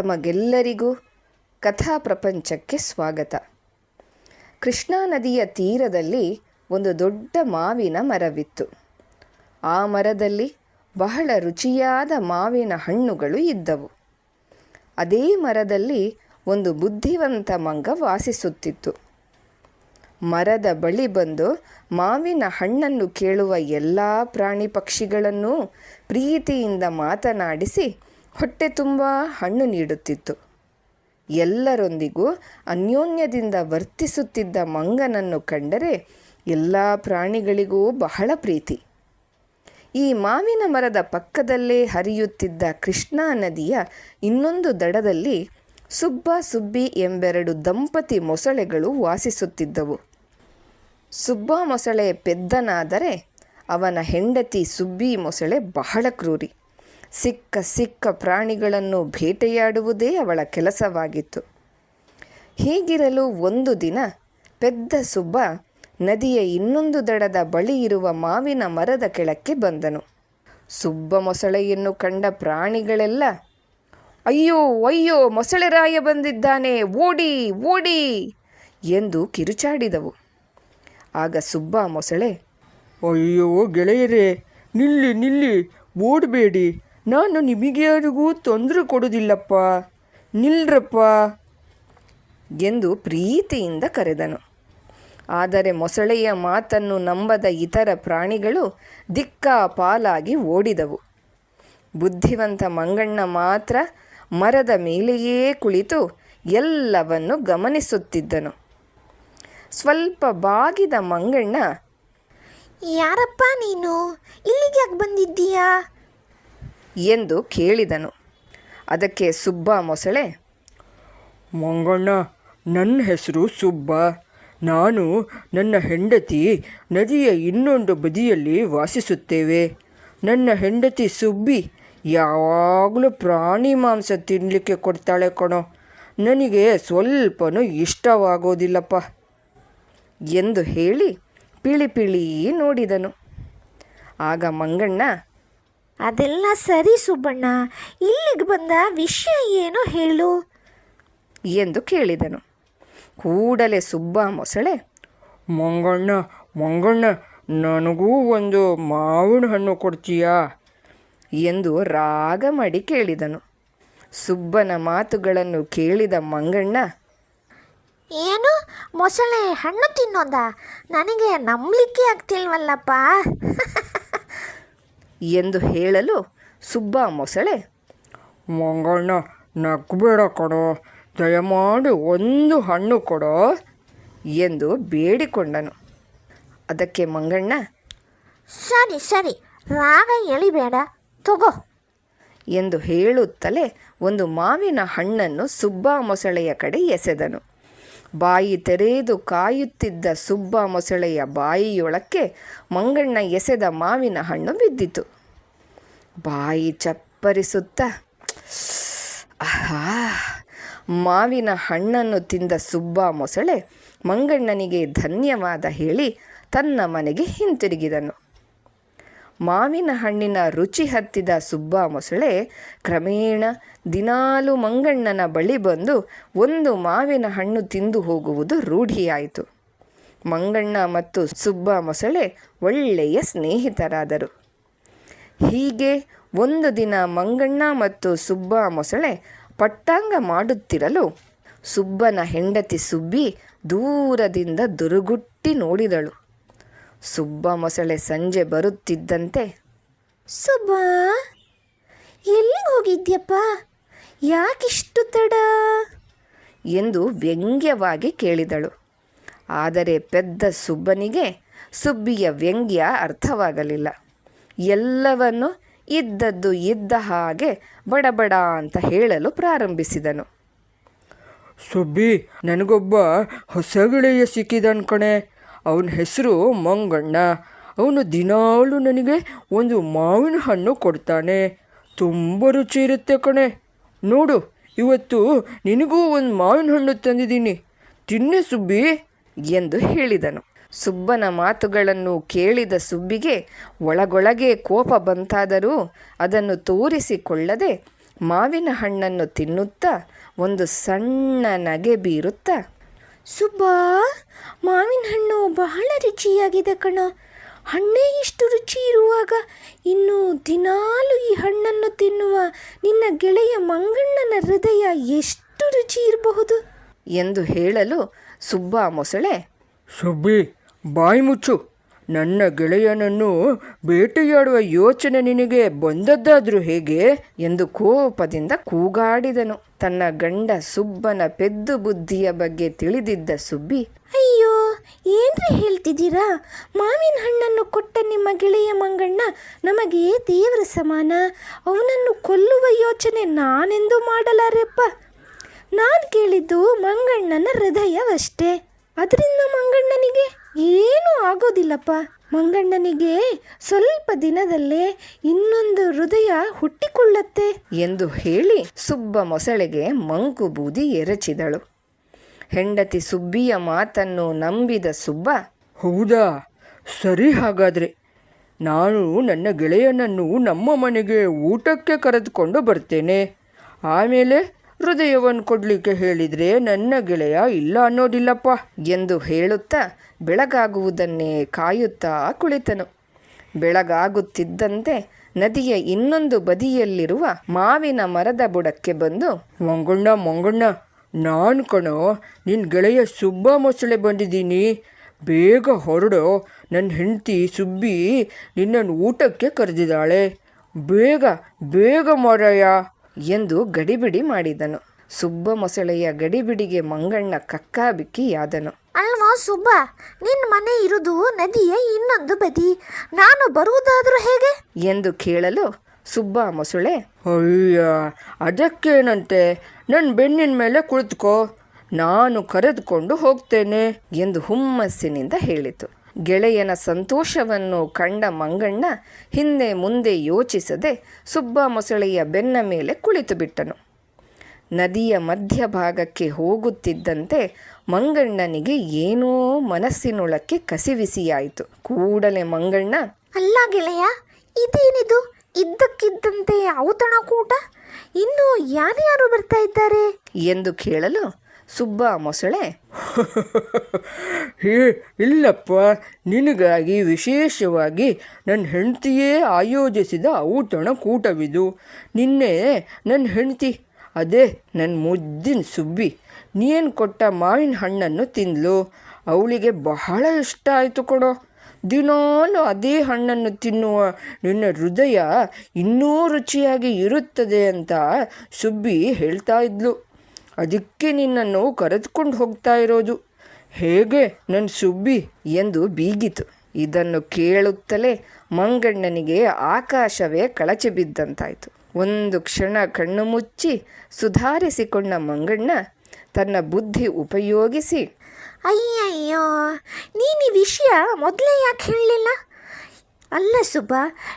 ತಮಗೆಲ್ಲರಿಗೂ ಕಥಾ ಪ್ರಪಂಚಕ್ಕೆ ಸ್ವಾಗತ. ಕೃಷ್ಣಾ ನದಿಯ ತೀರದಲ್ಲಿ ಒಂದು ದೊಡ್ಡ ಮಾವಿನ ಮರವಿತ್ತು. ಆ ಮರದಲ್ಲಿ ಬಹಳ ರುಚಿಯಾದ ಮಾವಿನ ಹಣ್ಣುಗಳು ಇದ್ದವು. ಅದೇ ಮರದಲ್ಲಿ ಒಂದು ಬುದ್ಧಿವಂತ ಮಂಗ ವಾಸಿಸುತ್ತಿತ್ತು. ಮರದ ಬಳಿ ಬಂದು ಮಾವಿನ ಹಣ್ಣನ್ನು ಕೇಳುವ ಎಲ್ಲ ಪ್ರಾಣಿ ಪಕ್ಷಿಗಳನ್ನೂ ಪ್ರೀತಿಯಿಂದ ಮಾತನಾಡಿಸಿ ಹೊಟ್ಟೆ ತುಂಬ ಹಣ್ಣು ನೀಡುತ್ತಿತ್ತು. ಎಲ್ಲರೊಂದಿಗೂ ಅನ್ಯೋನ್ಯದಿಂದ ವರ್ತಿಸುತ್ತಿದ್ದ ಮಂಗನನ್ನು ಕಂಡರೆ ಎಲ್ಲ ಪ್ರಾಣಿಗಳಿಗೂ ಬಹಳ ಪ್ರೀತಿ. ಈ ಮಾವಿನ ಮರದ ಪಕ್ಕದಲ್ಲೇ ಹರಿಯುತ್ತಿದ್ದ ಕೃಷ್ಣಾ ನದಿಯ ಇನ್ನೊಂದು ದಡದಲ್ಲಿ ಸುಬ್ಬ ಸುಬ್ಬಿ ಎಂಬೆರಡು ದಂಪತಿ ಮೊಸಳೆಗಳು ವಾಸಿಸುತ್ತಿದ್ದವು. ಸುಬ್ಬ ಮೊಸಳೆ ಪೆದ್ದನಾದರೆ ಅವನ ಹೆಂಡತಿ ಸುಬ್ಬಿ ಮೊಸಳೆ ಬಹಳ ಕ್ರೂರಿ. ಸಿಕ್ಕ ಸಿಕ್ಕ ಪ್ರಾಣಿಗಳನ್ನು ಬೇಟೆಯಾಡುವುದೇ ಅವಳ ಕೆಲಸವಾಗಿತ್ತು. ಹೀಗಿರಲು ಒಂದು ದಿನ ಪೆದ್ದ ಸುಬ್ಬ ನದಿಯ ಇನ್ನೊಂದು ದಡದ ಬಳಿ ಇರುವ ಮಾವಿನ ಮರದ ಕೆಳಕ್ಕೆ ಬಂದನು. ಸುಬ್ಬ ಮೊಸಳೆಯನ್ನು ಕಂಡ ಪ್ರಾಣಿಗಳೆಲ್ಲ, ಅಯ್ಯೋ ಅಯ್ಯೋ ಮೊಸಳೆರಾಯ ಬಂದಿದ್ದಾನೆ, ಓಡಿ ಓಡಿ! ಎಂದು ಕಿರುಚಾಡಿದವು. ಆಗ ಸುಬ್ಬ ಮೊಸಳೆ, ಅಯ್ಯೋ, ಗೆಳೆಯರೇ, ನಿಲ್ಲಿ ನಿಲ್ಲಿ, ಓಡಬೇಡಿ ನಾನು ನಿಮಗೆ ಯಾರಿಗೂ ತೊಂದರೆ ಕೊಡೋದಿಲ್ಲಪ್ಪ. ನಿಲ್ರಪ್ಪ. ಎಂದು ಪ್ರೀತಿಯಿಂದ ಕರೆದನು. ಆದರೆ ಮೊಸಳೆಯ ಮಾತನ್ನು ನಂಬದ ಇತರ ಪ್ರಾಣಿಗಳು ದಿಕ್ಕಾಪಾಲಾಗಿ ಓಡಿದವು. ಬುದ್ಧಿವಂತ ಮಂಗಣ್ಣ ಮಾತ್ರ ಮರದ ಮೇಲೆಯೇ ಕುಳಿತು ಎಲ್ಲವನ್ನು ಗಮನಿಸುತ್ತಿದ್ದನು. ಸ್ವಲ್ಪ ಬಾಗಿದ ಮಂಗಣ್ಣ, ಯಾರಪ್ಪ ನೀನು? ಇಲ್ಲಿಗೆ ಬಂದಿದ್ದೀಯಾ? ಎಂದು ಕೇಳಿದನು. ಅದಕ್ಕೆ ಸುಬ್ಬ ಮೊಸಳೆ, ಮಂಗಣ್ಣ, ನನ್ನ ಹೆಸರು ಸುಬ್ಬ. ನಾನು ನನ್ನ ಹೆಂಡತಿ ನದಿಯ ಇನ್ನೊಂದು ಬದಿಯಲ್ಲಿ ವಾಸಿಸುತ್ತೇವೆ. ನನ್ನ ಹೆಂಡತಿ ಸುಬ್ಬಿ ಯಾವಾಗಲೂ ಪ್ರಾಣಿ ಮಾಂಸ ತಿನ್ನಲಿಕ್ಕೆ ಕೊಡ್ತಾಳೆ ಕಣೋ. ನನಗೆ ಸ್ವಲ್ಪನೂ ಇಷ್ಟವಾಗೋದಿಲ್ಲಪ್ಪ ಎಂದು ಹೇಳಿ ಪಿಳಿ ಪಿಳಿ ನೋಡಿದನು. ಆಗ ಮಂಗಣ್ಣ ಅದೆಲ್ಲ ಸರಿ ಸುಬ್ಬಣ್ಣ. ಇಲ್ಲಿಗೆ ಬಂದ ವಿಷಯ ಏನು ಹೇಳು? ಎಂದು ಕೇಳಿದನು. ಕೂಡಲೇ ಸುಬ್ಬ ಮೊಸಳೆ ಮಂಗಣ್ಣ ಮಂಗಣ್ಣ ನನಗೂ ಒಂದು ಮಾವಿನ ಹಣ್ಣು ಕೊಡ್ತೀಯಾ? ಎಂದು ರಾಗ ಮಾಡಿ ಕೇಳಿದನು. ಸುಬ್ಬನ ಮಾತುಗಳನ್ನು ಕೇಳಿದ ಮಂಗಣ್ಣ ಏನು? ಮೊಸಳೆ ಹಣ್ಣು ತಿನ್ನೋದಾ? ನನಗೆ ನಂಬಲಿಕ್ಕೆ ಆಗ್ತಿಲ್ವಲ್ಲಪ್ಪ. ಎಂದು ಹೇಳಲು ಸುಬ್ಬ ಮೊಸಳೆ ಮಂಗಣ್ಣ ನಗ್ಬೇಡ ಕೊಡೋ ದಯಮಾಡಿ ಒಂದು ಹಣ್ಣು ಕೊಡೋ ಎಂದು ಬೇಡಿಕೊಂಡನು. ಅದಕ್ಕೆ ಮಂಗಣ್ಣ ಸರಿ ಸರಿ, ರಾಗ ಎಳಿಬೇಡ, ತಗೋ ಎಂದು ಹೇಳುತ್ತಲೇ ಒಂದು ಮಾವಿನ ಹಣ್ಣನ್ನು ಸುಬ್ಬ ಮೊಸಳೆಯ ಕಡೆ ಎಸೆದನು. ಬಾಯಿ ತೆರೆದು ಕಾಯುತ್ತಿದ್ದ ಸುಬ್ಬ ಮೊಸಳೆಯ ಬಾಯಿಯೊಳಕ್ಕೆ ಮಂಗಣ್ಣ ಎಸೆದ ಮಾವಿನ ಹಣ್ಣು ಬಿದ್ದಿತು. ಬಾಯಿ ಚಪ್ಪರಿಸುತ್ತಾ, ಆಹಾ, ಮಾವಿನ ಹಣ್ಣನ್ನು ತಿಂದ ಸುಬ್ಬ ಮೊಸಳೆ ಮಂಗಣ್ಣನಿಗೆ ಧನ್ಯವಾದ ಹೇಳಿ ತನ್ನ ಮನೆಗೆ ಹಿಂತಿರುಗಿದನು. ಮಾವಿನ ಹಣ್ಣಿನ ರುಚಿ ಹತ್ತಿದ ಸುಬ್ಬ ಮೊಸಳೆ ಕ್ರಮೇಣ ದಿನಾಲು ಮಂಗಣ್ಣನ ಬಳಿ ಬಂದು ಒಂದು ಮಾವಿನ ಹಣ್ಣು ತಿಂದು ಹೋಗುವುದು ರೂಢಿಯಾಯಿತು. ಮಂಗಣ್ಣ ಮತ್ತು ಸುಬ್ಬ ಮೊಸಳೆ ಒಳ್ಳೆಯ ಸ್ನೇಹಿತರಾದರು. ಹೀಗೆ ಒಂದು ದಿನ ಮಂಗಣ್ಣ ಮತ್ತು ಸುಬ್ಬ ಮೊಸಳೆ ಪಟ್ಟಾಂಗ ಮಾಡುತ್ತಿರಲು ಸುಬ್ಬನ ಹೆಂಡತಿ ಸುಬ್ಬಿ ದೂರದಿಂದ ದುರುಗುಟ್ಟಿ ನೋಡಿದಳು. ಸುಬ್ಬ ಮೊಸಳೆ ಸಂಜೆ ಬರುತ್ತಿದ್ದಂತೆ, ಸುಬ್ಬ ಎಲ್ಲಿ ಹೋಗಿದ್ಯಪ್ಪ? ಯಾಕಿಷ್ಟು ತಡ? ಎಂದು ವ್ಯಂಗ್ಯವಾಗಿ ಕೇಳಿದಳು. ಆದರೆ ಪೆದ್ದ ಸುಬ್ಬನಿಗೆ ಸುಬ್ಬಿಯ ವ್ಯಂಗ್ಯ ಅರ್ಥವಾಗಲಿಲ್ಲ. ಎಲ್ಲವನ್ನು ಇದ್ದದ್ದು ಇದ್ದ ಹಾಗೆ ಬಡಬಡ ಅಂತ ಹೇಳಲು ಪ್ರಾರಂಭಿಸಿದನು. ಸುಬ್ಬಿ, ನನಗೊಬ್ಬ ಹೊಸ ಗೆಳೆಯ ಸಿಕ್ಕಿದನ್ ಕಣೆ. ಅವನ ಹೆಸರು ಮಂಗಣ್ಣ. ಅವನು ದಿನಾಲು ನನಗೆ ಒಂದು ಮಾವಿನ ಹಣ್ಣು ಕೊಡ್ತಾನೆ. ತುಂಬ ರುಚಿ ಇರುತ್ತೆ ಕಣೆ. ನೋಡು, ಇವತ್ತು ನಿನಗೂ ಒಂದು ಮಾವಿನ ಹಣ್ಣು ತಂದಿದ್ದೀನಿ. ತಿನ್ನೆ ಸುಬ್ಬಿ ಎಂದು ಹೇಳಿದನು. ಸುಬ್ಬನ ಮಾತುಗಳನ್ನು ಕೇಳಿದ ಸುಬ್ಬಿಗೆ ಒಳಗೊಳಗೆ ಕೋಪ ಬಂತಾದರೂ ಅದನ್ನು ತೋರಿಸಿಕೊಳ್ಳದೆ ಮಾವಿನ ಹಣ್ಣನ್ನು ತಿನ್ನುತ್ತಾ ಒಂದು ಸಣ್ಣ ನಗೆ ಬೀರುತ್ತಾ ಸುಬ್ಬಾ ಮಾವಿನ ಹಣ್ಣು ಬಹಳ ರುಚಿಯಾಗಿದೆ ಕಣ. ಹಣ್ಣೇ ಇಷ್ಟು ರುಚಿ ಇರುವಾಗ ಇನ್ನು ದಿನಾಲು ಈ ಹಣ್ಣನ್ನು ತಿನ್ನುವ ನಿನ್ನ ಗೆಳೆಯ ಮಂಗಣ್ಣನ ಹೃದಯ ಎಷ್ಟು ರುಚಿ ಇರಬಹುದು? ಎಂದು ಹೇಳಲು ಸುಬ್ಬ ಮೊಸಳೆ ಸುಬ್ಬಿ ಬಾಯಿ ಮುಚ್ಚು. ನನ್ನ ಗೆಳೆಯನನ್ನು ಬೇಟೆಯಾಡುವ ಯೋಚನೆ ನಿನಗೆ ಬಂದದ್ದಾದರೂ ಹೇಗೆ? ಎಂದು ಕೋಪದಿಂದ ಕೂಗಾಡಿದನು. ತನ್ನ ಗಂಡ ಸುಬ್ಬನ ಪೆದ್ದು ಬುದ್ಧಿಯ ಬಗ್ಗೆ ತಿಳಿದಿದ್ದ ಸುಬ್ಬಿ, ಅಯ್ಯೋ, ಏನ್ರಿ ಹೇಳ್ತಿದ್ದೀರಾ? ಮಾವಿನ ಹಣ್ಣನ್ನು ಕೊಟ್ಟ ನಿಮ್ಮ ಗೆಳೆಯ ಮಂಗಣ್ಣ ನಮಗೆ ದೇವರ ಸಮಾನ. ಅವನನ್ನು ಕೊಲ್ಲುವ ಯೋಚನೆ ನಾನೆಂದು ಮಾಡಲಾರೆಪ್ಪ? ನಾನು ಕೇಳಿದ್ದು ಮಂಗಣ್ಣನ ಹೃದಯವಷ್ಟೇ. ಅದರಿಂದ ಮಂಗಣ್ಣನಿಗೆ ಏನೂ ಆಗೋದಿಲ್ಲಪ್ಪ. ಮಂಗಣ್ಣನಿಗೆ ಸ್ವಲ್ಪ ದಿನದಲ್ಲೇ ಇನ್ನೊಂದು ಹೃದಯ ಹುಟ್ಟಿಕೊಳ್ಳತ್ತೆ ಎಂದು ಹೇಳಿ ಸುಬ್ಬ ಮೊಸಳೆಗೆ ಮಂಕು ಬೂದಿ ಎರಚಿದಳು. ಹೆಂಡತಿ ಸುಬ್ಬಿಯ ಮಾತನ್ನು ನಂಬಿದ ಸುಬ್ಬ, ಹೌದಾ? ಸರಿ ಹಾಗಾದ್ರೆ, ನಾನು ನನ್ನ ಗೆಳೆಯನನ್ನು ನಮ್ಮ ಮನೆಗೆ ಊಟಕ್ಕೆ ಕರೆದುಕೊಂಡು ಬರ್ತೇನೆ. ಆಮೇಲೆ? ಹೃದಯವನ್ನು ಕೊಡಲಿಕ್ಕೆ ಹೇಳಿದರೆ ನನ್ನ ಗೆಳೆಯ ಇಲ್ಲ ಅನ್ನೋದಿಲ್ಲಪ್ಪ ಎಂದು ಹೇಳುತ್ತಾ ಬೆಳಗಾಗುವುದನ್ನೇ ಕಾಯುತ್ತಾ ಕುಳಿತನು. ಬೆಳಗಾಗುತ್ತಿದ್ದಂತೆ ನದಿಯ ಇನ್ನೊಂದು ಬದಿಯಲ್ಲಿರುವ ಮಾವಿನ ಮರದ ಬುಡಕ್ಕೆ ಬಂದು, ಮಂಗಣ್ಣ ಮಂಗಣ್ಣ, ನಾನು ಕಣೋ ನಿನ್ನ ಗೆಳೆಯ ಸುಬ್ಬ ಮೊಸಳೆ ಬಂದಿದ್ದೀನಿ. ಬೇಗ ಹೊರಡೋ ನನ್ನ ಹೆಂಡತಿ ಸುಬ್ಬಿ ನಿನ್ನನ್ನು ಊಟಕ್ಕೆ ಕರೆದಿದ್ದಾಳೆ. ಬೇಗ ಬೇಗ ಮಾರಾಯ. ಎಂದು ಗಡಿಬಿಡಿ ಮಾಡಿದನು. ಸುಬ್ಬ ಮೊಸಳೆಯ ಗಡಿಬಿಡಿಗೆ ಮಂಗಣ್ಣ ಕಕ್ಕಾಬಿಕ್ಕಿಯಾದನು. ಅಲ್ವಾ ಸುಬ್ಬ ನಿನ್ನ ಮನೆ ಇರುವುದು ನದಿಯ ಇನ್ನೊಂದು ಬದಿ. ನಾನು ಬರುವುದಾದರೂ ಹೇಗೆ? ಎಂದು ಕೇಳಲು ಸುಬ್ಬ ಮೊಸಳೆ ಅಯ್ಯ ಅದಕ್ಕೇನಂತೆ? ನನ್ನ ಬೆನ್ನಿನ ಮೇಲೆ ಕುಳಿತುಕೋ. ನಾನು ಕರೆದುಕೊಂಡು ಹೋಗ್ತೇನೆ ಎಂದು ಹುಮ್ಮಸ್ಸಿನಿಂದ ಹೇಳಿತು. ಗೆಳೆಯನ ಸಂತೋಷವನ್ನು ಕಂಡ ಮಂಗಣ್ಣ ಹಿಂದೆ ಮುಂದೆ ಯೋಚಿಸದೆ ಸುಬ್ಬ ಮೊಸಳೆಯ ಬೆನ್ನ ಮೇಲೆ ಕುಳಿತು ಬಿಟ್ಟನು. ನದಿಯ ಮಧ್ಯಭಾಗಕ್ಕೆ ಹೋಗುತ್ತಿದ್ದಂತೆ ಮಂಗಣ್ಣನಿಗೆ ಏನೋ ಮನಸ್ಸಿನೊಳಕ್ಕೆ ಕಸಿವಿಸಿಯಾಯಿತು. ಕೂಡಲೇ ಮಂಗಣ್ಣ ಅಲ್ಲ ಗೆಳೆಯ ಇದೇನಿದು? ಇದ್ದಕ್ಕಿದ್ದಂತೆ ಔತಣಕೂಟ ಇನ್ನು ಯಾರ್ಯಾರು ಬರ್ತಾ ಇದ್ದಾರೆ? ಎಂದು ಕೇಳಲು ಸುಬ್ಬ ಮೊಸಳೆ? ಹೇ, ಇಲ್ಲಪ್ಪ. ನಿನಗಾಗಿ ವಿಶೇಷವಾಗಿ ನನ್ನ ಹೆಂಡತಿಯೇ ಆಯೋಜಿಸಿದ ಔತಣ ಕೂಟವಿದು. ನಿನ್ನೆ ನನ್ನ ಹೆಂಡತಿ, ಅದೇ ನನ್ನ ಮುದ್ದಿನ ಸುಬ್ಬಿ, ನೀನು ಕೊಟ್ಟ ಮಾವಿನ ಹಣ್ಣನ್ನು ತಿಂದಲು. ಅವಳಿಗೆ ಬಹಳ ಇಷ್ಟ ಆಯಿತು ಕೊಡೋ. ದಿನಾಲು ಅದೇ ಹಣ್ಣನ್ನು ತಿನ್ನುವ ನಿನ್ನ ಹೃದಯ ಇನ್ನೂ ರುಚಿಯಾಗಿ ಇರುತ್ತದೆ ಅಂತ ಸುಬ್ಬಿ ಹೇಳ್ತಾ ಇದ್ಲು. ಅದಕ್ಕೆ ನಿನ್ನನ್ನು ಕರೆದುಕೊಂಡು ಹೋಗ್ತಾ ಇರೋದು. ಹೇಗೆ? ನನ್ನ ಸುಬ್ಬಿ ಎಂದು ಬೀಗಿತು. ಇದನ್ನು ಕೇಳುತ್ತಲೇ ಮಂಗಣ್ಣನಿಗೆ ಆಕಾಶವೇ ಕಳಚಿ ಬಿದ್ದಂತಾಯಿತು. ಒಂದು ಕ್ಷಣ ಕಣ್ಣು ಮುಚ್ಚಿ ಸುಧಾರಿಸಿಕೊಂಡ ಮಂಗಣ್ಣ ತನ್ನ ಬುದ್ಧಿ ಉಪಯೋಗಿಸಿ, ಅಯ್ಯಯ್ಯೋ, ನೀನು ಈ ವಿಷಯ ಮೊದಲೇ ಯಾಕೆ ಹೇಳಲಿಲ್ಲ? ಅಲ್ಲ ಸುಬ್ಬ,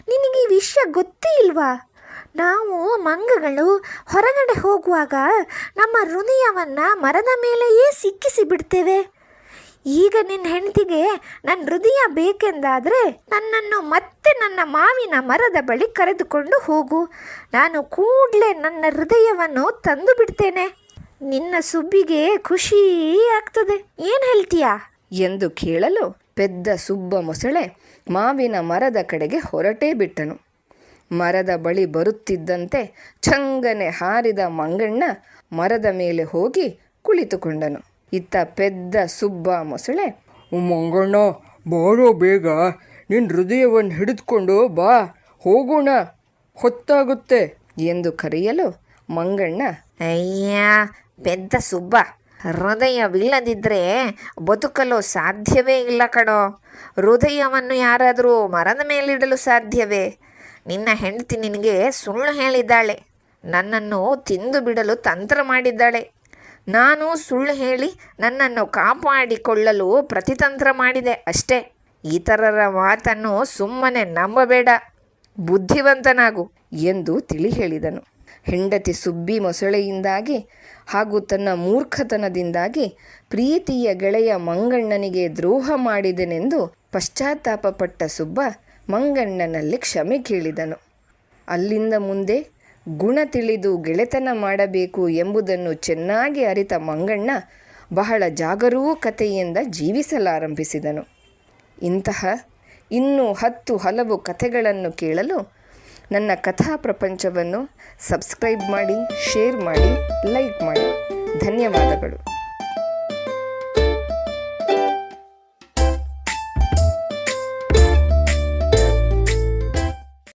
ನಿನಗೆ ಈ ವಿಷಯ ಗೊತ್ತೇ ಇಲ್ವಾ? ನಾವು ಮಂಗಗಳು ಹೊರಗಡೆ ಹೋಗುವಾಗ ನಮ್ಮ ಹೃದಯವನ್ನು ಮರದ ಮೇಲೆಯೇ ಸಿಕ್ಕಿಸಿ ಬಿಡ್ತೇವೆ. ಈಗ ನಿನ್ನ ಹೆಂಡತಿಗೆ ನನ್ನ ಹೃದಯ ಬೇಕೆಂದಾದರೆ ನನ್ನನ್ನು ಮತ್ತೆ ನನ್ನ ಮಾವಿನ ಮರದ ಬಳಿ ಕರೆದುಕೊಂಡು ಹೋಗು. ನಾನು ಕೂಡಲೇ ನನ್ನ ಹೃದಯವನ್ನು ತಂದು ಬಿಡ್ತೇನೆ. ನಿನ್ನ ಸುಬ್ಬಿಗೆ ಖುಷಿ ಆಗ್ತದೆ. ಏನು ಹೇಳ್ತೀಯಾ? ಎಂದು ಕೇಳಲು ಪೆದ್ದ ಸುಬ್ಬ ಮೊಸಳೆ ಮಾವಿನ ಮರದ ಕಡೆಗೆ ಹೊರಟೇ ಬಿಟ್ಟನು. ಮರದ ಬಳಿ ಬರುತ್ತಿದ್ದಂತೆ ಛಂಗನೆ ಹಾರಿದ ಮಂಗಣ್ಣ ಮರದ ಮೇಲೆ ಹೋಗಿ ಕುಳಿತುಕೊಂಡನು. ಇತ್ತ ಪೆದ್ದ ಸುಬ್ಬ ಮೊಸಳೆ ಮಂಗಣ್ಣ ಬಾರೋ ಬೇಗ ನಿನ್ನ ಹೃದಯವನ್ನು ಹಿಡಿದುಕೊಂಡು ಬಾ ಹೋಗೋಣ ಹೊತ್ತಾಗುತ್ತೆ ಎಂದು ಕರೆಯಲು ಮಂಗಣ್ಣ ಅಯ್ಯ ಪೆದ್ದ ಸುಬ್ಬ ಹೃದಯವಿಲ್ಲದಿದ್ದರೆ ಬದುಕಲು ಸಾಧ್ಯವೇ ಇಲ್ಲ ಕಣೋ. ಹೃದಯವನ್ನು ಯಾರಾದರೂ ಮರದ ಮೇಲಿಡಲು ಸಾಧ್ಯವೇ? ನಿನ್ನ ಹೆಂಡತಿ ನಿನಗೆ ಸುಳ್ಳು ಹೇಳಿದ್ದಾಳೆ. ನನ್ನನ್ನು ತಿಂದು ಬಿಡಲು ತಂತ್ರ ಮಾಡಿದ್ದಾಳೆ. ನಾನು ಸುಳ್ಳು ಹೇಳಿ ನನ್ನನ್ನು ಕಾಪಾಡಿಕೊಳ್ಳಲು ಪ್ರತಿತಂತ್ರ ಮಾಡಿದೆ ಅಷ್ಟೇ. ಇತರರ ಮಾತನ್ನು ಸುಮ್ಮನೆ ನಂಬಬೇಡ. ಬುದ್ಧಿವಂತನಾಗು ಎಂದು ತಿಳಿ ಹೇಳಿದನು. ಹೆಂಡತಿ ಸುಬ್ಬಿ ಮೊಸಳೆಯಿಂದಾಗಿ ಹಾಗೂ ತನ್ನ ಮೂರ್ಖತನದಿಂದಾಗಿ ಪ್ರೀತಿಯ ಗೆಳೆಯ ಮಂಗಣ್ಣನಿಗೆ ದ್ರೋಹ ಮಾಡಿದೆನೆಂದು ಪಶ್ಚಾತ್ತಾಪಪಟ್ಟ ಸುಬ್ಬ ಮಂಗಣ್ಣನಲ್ಲಿ ಕ್ಷಮೆ ಕೇಳಿದನು. ಅಲ್ಲಿಂದ ಮುಂದೆ ಗುಣ ತಿಳಿದು ಗೆಳೆತನ ಮಾಡಬೇಕು ಎಂಬುದನ್ನು ಚೆನ್ನಾಗಿ ಅರಿತ ಮಂಗಣ್ಣ ಬಹಳ ಜಾಗರೂಕತೆಯಿಂದ ಜೀವಿಸಲಾರಂಭಿಸಿದನು. ಇಂತಹ ಇನ್ನೂ ಹತ್ತು ಹಲವು ಕಥೆಗಳನ್ನು ಕೇಳಲು ನನ್ನ ಕಥಾ ಪ್ರಪಂಚವನ್ನು ಸಬ್ಸ್ಕ್ರೈಬ್ ಮಾಡಿ, ಶೇರ್ ಮಾಡಿ, ಲೈಕ್ ಮಾಡಿ. ಧನ್ಯವಾದಗಳು.